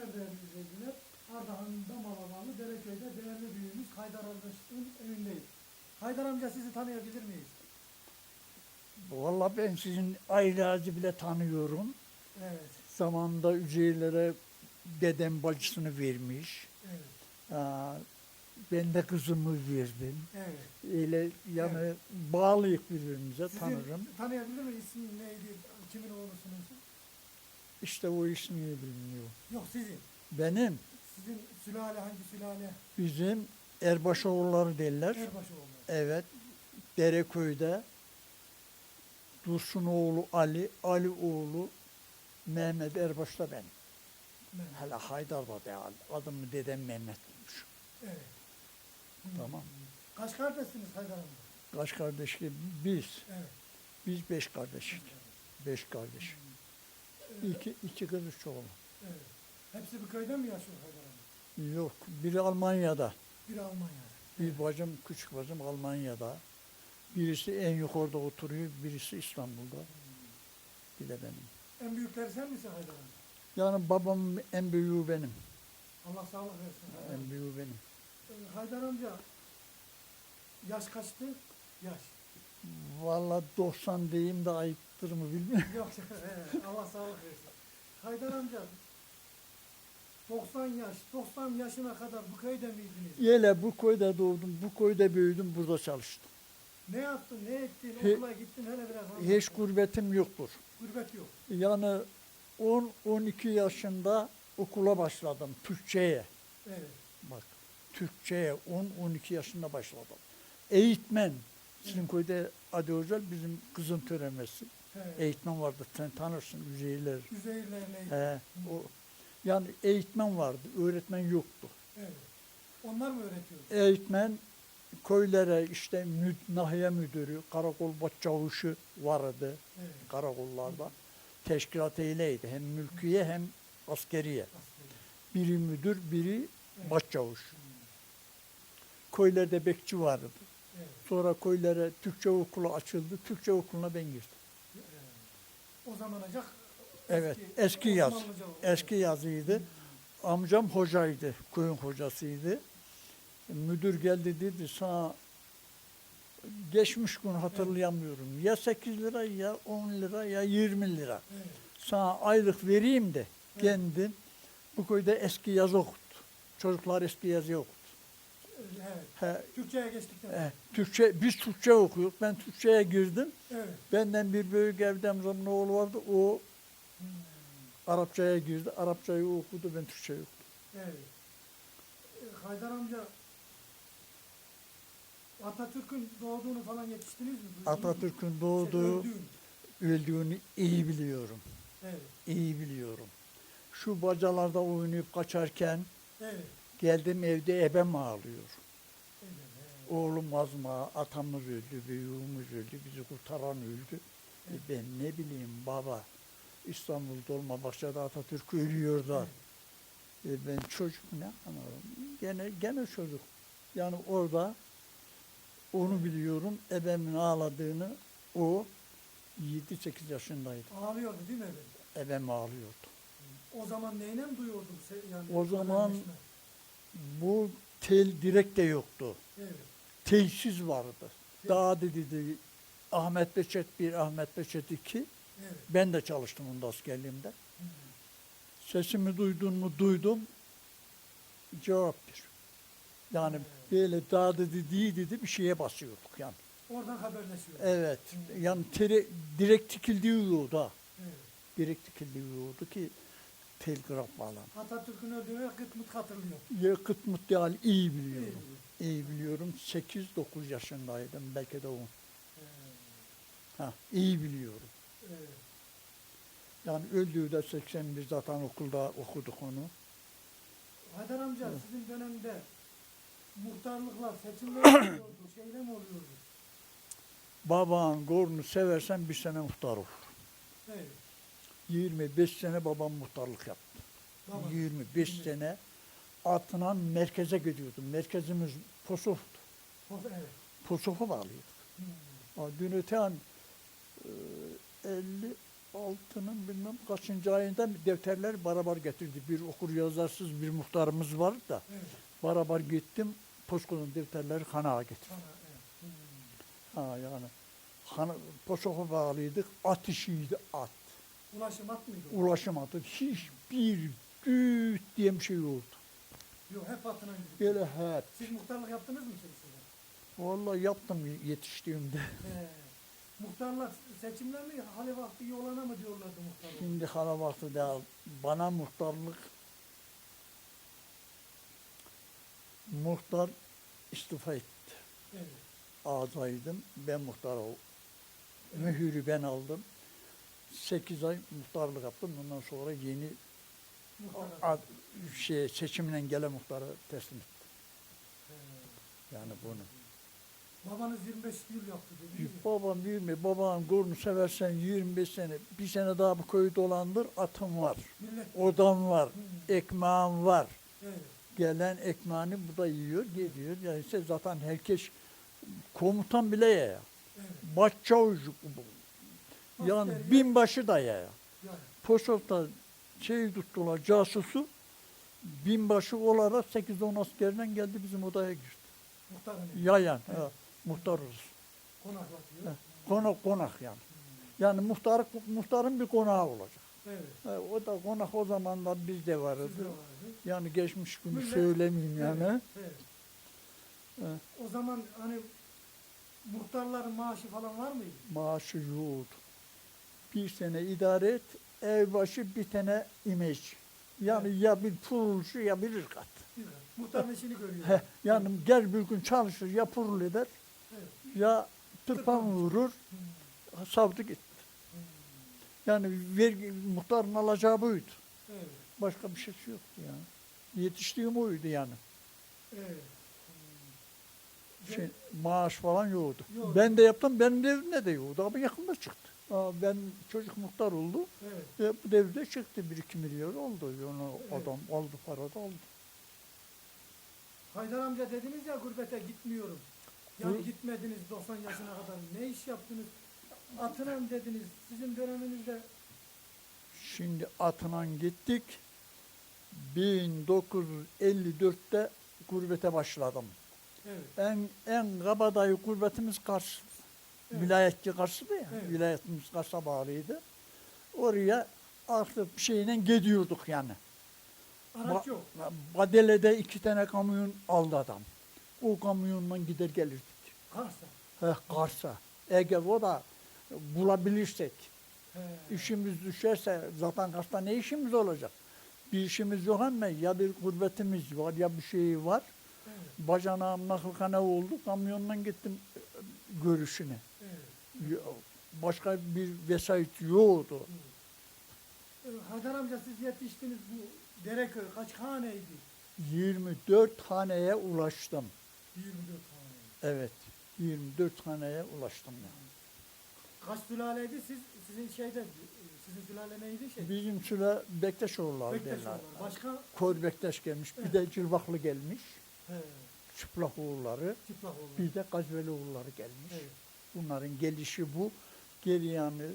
günler değerli izleyiciler. Ardahan'ın Damalavanlı Dereköy'de değerli büyüğümüz Haydar Ardaş'ın evindeyiz. Haydar amca sizi tanıyabilir miyiz? Vallahi ben sizin ailenizi bile tanıyorum. Evet, Zamanında Üzeylere dedem bacısını vermiş. evet, Aa, ben de kızımı verdim. evet. Öyle yani bağlıyık birbirimize Sizi tanırım. tanıyabilir miyiz? İsmin neydi? Kimin oğlusunuz? İşte o ismini bilmiyor. Yok sizin. Benim Sizin sülale hangi sülale? bizim Erbaşoğulları derler. Erbaşoğlu. Evet. Dereköy'de Dursun oğlu Ali, Ali oğlu Mehmet Erbaş'ta ben. Mehmet. Hele Haydar da değil. Adımı dedem Mehmet bulmuş. Evet. Hı. Tamam. Kaç kardeşsiniz Haydar amca? Kaç kardeş ki? Biz. Evet. Biz beş kardeşiz. Beş kardeş. Evet. İki, iki kız üç oğlan. evet. Hepsi bir köyde mi yaşıyor Haydar amca? Yok. Biri Almanya'da. Biri Almanya'da. Bir bacım, küçük bacım Almanya'da. Birisi en yukarıda oturuyor, birisi İstanbul'da. Bir de benim. En büyükleri sen misin Haydar amca? Yani babam en büyüğü benim. Allah sağlık versin. Haydar amca. En büyüğü benim. Ee, Haydar amca yaş kaçtı? Yaş. Vallahi 90 diyeyim de ayıptır mı bilmiyorum. Yok evet, Allah sağlık versin. Haydar amca 90 yaş, 90 yaşına kadar bu köyde miydiniz? Yele bu köyde doğdum, bu köyde büyüdüm, burada çalıştım. Ne yaptın, ne ettin, He- okula gittin hele biraz anlat. Hiç gurbetim yoktur. Gurbet yok. Yani 10-12 yaşında okula başladım Türkçe'ye. Evet. Bak Türkçe'ye 10-12 yaşında başladım. Eğitmen. Sizin köyde adı özel bizim kızın töremesi. Evet. Eğitmen vardı sen tanırsın Üzeyler. Üzeyirlerine. He, o, yani eğitmen vardı, öğretmen yoktu. Evet. Onlar mı öğretiyor? Eğitmen köylere işte mü, nahiye müdürü, karakol başçavuşu vardı Evet. karakollarda. Teşkilat eyleydi. Hem mülkiye hem askeriye. aslında. Biri müdür, biri Evet. başçavuş. Köylerde bekçi vardı. Evet. Sonra köylere Türkçe okulu açıldı. Türkçe okuluna ben girdim. O zamanacak Evet, eski yaz. Osmanlıca Eski yazıydı. Amcam hocaydı, köyün hocasıydı. Müdür geldi dedi sana geçmiş gün hatırlayamıyorum. Ya 8 lira ya 10 lira ya 20 lira. Evet. Sana aylık vereyim de kendin bu köyde eski yazı okut. Çocuklar eski yazı okut. Evet. He, Türkçe'ye geçtikten sonra. he, Türkçe, biz Türkçe okuyoruz. Ben Türkçe'ye girdim. Evet. Benden bir büyük evde amcamın oğlu vardı. O Hmm. Arapçaya girdi. Arapçayı okudu. Ben Türkçeyi okudum. Evet. Ee, Haydar amca Atatürk'ün doğduğunu falan yetiştiniz mi? Duydunuz mu? Atatürk'ün Şey, doğduğu, öldüğünü. öldüğünü iyi biliyorum. Evet. İyi biliyorum. Şu bacalarda oynayıp kaçarken Evet. Geldim evde ebem ağlıyor. Oğlum azma, atamız öldü, büyüğümüz öldü, bizi kurtaran öldü. E ben ne bileyim baba, İstanbul Dolmabahçe'de Atatürk ölüyor da. E ben çocuk ne anlarım? Gene, gene çocuk. Yani orada onu biliyorum, ebemin ağladığını o 7-8 yaşındaydı. Ağlıyordu değil mi efendim? Ebem ağlıyordu. O zaman neyle mi duyuyordun? Yani O zaman-? Bu tel direkt de yoktu. Evet. Telsiz vardı. Daha dedi Ahmet Beçet 1, Ahmet Beçet 2. Evet. Ben de çalıştım onda askerliğimde. Hı. Sesimi duydun mu duydum. Cevap ver. Yani böyle daha dedi değil dedi bir şeye basıyorduk yani. Oradan haberleşiyor. Evet. Hı. Yani tere, direkt tikildiği yolda. Evet. Direkt tikildiği yolda ki telgraf bağlan. Atatürk'ün öldüğünü Kıtmıt hatırlıyor. Yakıt muhtemel iyi biliyorum. İyi. İyi biliyorum. 8-9 yaşındaydım. Belki de 10. Evet. Ha, iyi biliyorum. Evet. Yani öldüğü de 81 zaten okulda okuduk onu. Haydar amca Evet. sizin dönemde muhtarlıklar, seçimler oluyordu, şeyle mi oluyordu? Babanın gorunu seversen bir sene muhtar olur. Evet. 25 sene babam muhtarlık yaptı. Baba. 25 Yirmi. sene atından merkeze gidiyordum. Merkezimiz Posof'tu. Evet. Posof'a bağlıyorduk. Hmm. Dün öte an e, 50 altının bilmem kaçıncı ayında defterler beraber getirdi. Bir okur yazarsız bir muhtarımız var da Evet. beraber gittim. Poşkolun defterleri hanağa getirdim. Sana, evet. Hmm. Ha yani hana, poşoku bağlıydık. At işiydi at. Ulaşım at mıydı? o? Ulaşamadı. Hiçbir düt diye bir şey oldu. Yok hep atına gidip. Böyle hep. Siz muhtarlık yaptınız mı size? Vallahi yaptım yetiştiğimde. He. Muhtarlar seçimler mi hali vakti iyi olana mı diyorlardı muhtarlar? Şimdi hala vakti değil. Bana muhtarlık muhtar istifa etti. Evet. Ağzaydım. Ben muhtar oldum. Mühürü ben aldım. 8 ay muhtarlık yaptım. Ondan sonra yeni ad, şey, seçimden gelen muhtara teslim ettim. Yani bunu. Babanız 25 yıl yaptı dedi. Babam 20, babam gurnu seversen 25 sene, bir sene daha bu köyü dolandır, atım var, Millet. odam var, ekmeğim var. Evet. Gelen ekmeğini burada yiyor, gidiyor. Yani işte zaten herkes komutan bile ya. Evet. Başçavuş, yani ya. binbaşı da ya. Poşofta şey tuttular, casusu, binbaşı olarak 8-10 askerden geldi bizim odaya girdi. Muhtarın evi. Yayan, Evet. ha, muhtarız. Konaklatıyor. Ha, Konak konak yani. Yani muhtar, muhtarın bir konağı olacak. Evet. Ha, o da konak o zamanlar bizde vardı. Sizde vardı. Yani geçmiş günü Millet- söylemeyeyim yani. Evet. evet. Evet. O zaman hani muhtarların maaşı falan var mıydı? Maaşı yoğurdu. Bir sene idare et, ev başı bir tane imece. Yani ya bir purulcu ya bir ırkat. Bilmem. Muhtarın işini görüyor. Heh, yani gel bir gün çalışır ya purul eder Evet. ya tırpan vurur, Hmm. savdı git. Hmm. Yani vergi, muhtarın alacağı buydu. Evet. Başka bir şey yoktu yani. Yetiştiğim oydu yani. Evet. Şey, maaş falan yoktu. Yok. Ben de yaptım, benim de evimde de yoktu. Ama yakında çıktı. Aa, ben çocuk muhtar oldu. Evet. E, bu devirde çıktı. Bir iki milyon oldu. Yani Evet. adam aldı para da aldı. Haydar amca dediniz ya gurbete gitmiyorum. Yani Hı. gitmediniz 90 yaşına kadar. Ne iş yaptınız? Atına dediniz. Sizin döneminizde Şimdi Atınan gittik. 1954'te gurbete başladım. Evet. En en kabadayı gurbetimiz Kars. Evet. Vilayetçi Kars'tı ya. Evet. Vilayetimiz Kars'a bağlıydı. Oraya artık bir şeyle gidiyorduk yani. Araç Ba- yok. Badele'de iki tane kamyon aldı adam. O kamyonla gider gelirdik. Kars'ta. Heh, Kars'a. Eğer o da bulabilirsek, He. işimiz düşerse zaten Kars'ta ne işimiz olacak? Bir işimiz yok ama ya bir gurbetimiz var ya bir şey var. Evet. Bacanağım nakılhane oldu. Kamyonla gittim görüşüne. Evet. Başka bir vesayet yoktu. Ee, Haydar amca siz yetiştiniz bu Dereköy kaç haneydi? 24 haneye ulaştım. 24 hane. Evet. 24 haneye ulaştım yani. Kaç sülaleydi siz? Sizin şeyde sizin sülale neydi şey? Bizim süre Bektaşoğulları Bektaş derler. Başka? Kor Bektaş gelmiş, bir Evet. de Cilvaklı gelmiş, He. Çıplak oğulları, Çıplak oğulları. bir de Gazveli oğulları gelmiş. Evet. Bunların gelişi bu. Geri yanı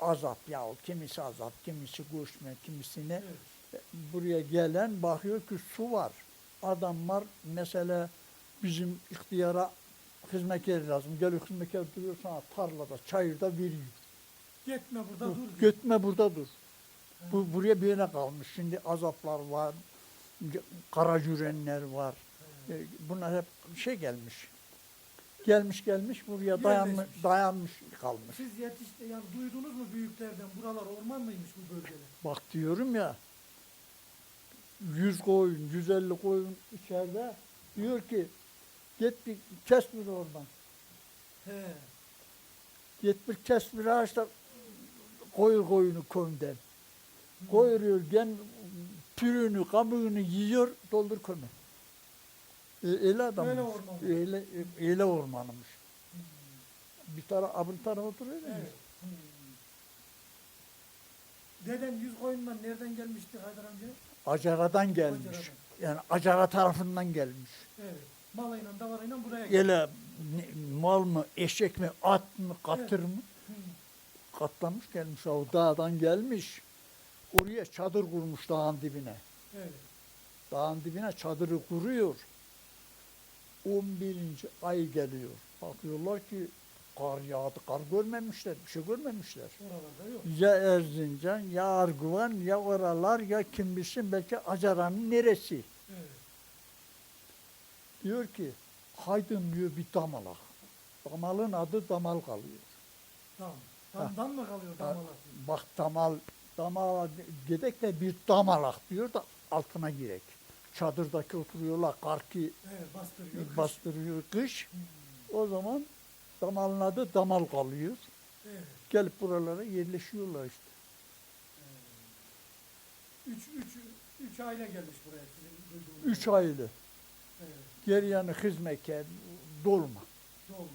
azap ya kimisi azap, kimisi göçme, kimisine Evet. buraya gelen bakıyor ki su var. Adamlar mesela bizim ihtiyara hizmetkar lazım. Geliyor hizmetkar duruyor sana tarlada, çayırda veriyor. Gitme burada dur. diyor. Götme burada dur. Bu buraya bir yere kalmış. Şimdi azaplar var, karacürenler var. E, Bunlar hep şey gelmiş. Gelmiş gelmiş buraya dayanmış, dayanmış kalmış. Siz yetişti yani duydunuz mu büyüklerden buralar orman mıymış bu bölgeler? Bak diyorum ya 100 koyun, 150 koyun içeride diyor ki git bir kes bir oradan. He. Git bir kes bir ağaçta koyur koyunu kömden. Koyuyor gen pürünü, kabuğunu yiyor, doldur kömür. E, öyle adam. Öyle orman. Öyle, öyle ormanmış. Hmm. Bir taraf, öbür taraf oturuyor ya. Evet. Hmm. Dedem yüz koyundan nereden gelmişti Haydar amca? Acara'dan gelmiş. Acara'dan. Yani Acara tarafından gelmiş. Evet. Malayla davarıyla buraya geldi. Öyle ne- mal mı, eşek mi, at mı, katır mı? Hmm. katlamış gelmiş o dağdan gelmiş. Oraya çadır kurmuş dağın dibine. Evet. Dağın dibine çadırı kuruyor. 11. ay geliyor. Bakıyorlar ki kar yağdı. Kar görmemişler. Bir şey görmemişler. Oralarda yok. Ya Erzincan, ya Arguvan, ya oralar, ya kim bilsin belki Acara'nın neresi. Evet. Diyor ki haydın diyor bir damalak. Damalın adı damal kalıyor. Dam. Damdan mı kalıyor damalak? Bak damal, damala gidek de bir damalak diyor da altına girek. Çadırdaki oturuyorlar, karki Evet bastırıyor. kış. bastırıyor kış. Hmm. O zaman damalın adı damal kalıyor. Evet. Gelip buralara yerleşiyorlar işte. Üç, üç, üç aile gelmiş buraya sizin. Üç aile. Evet. Geriyanı hizmetkar, dolma. Dolmuş.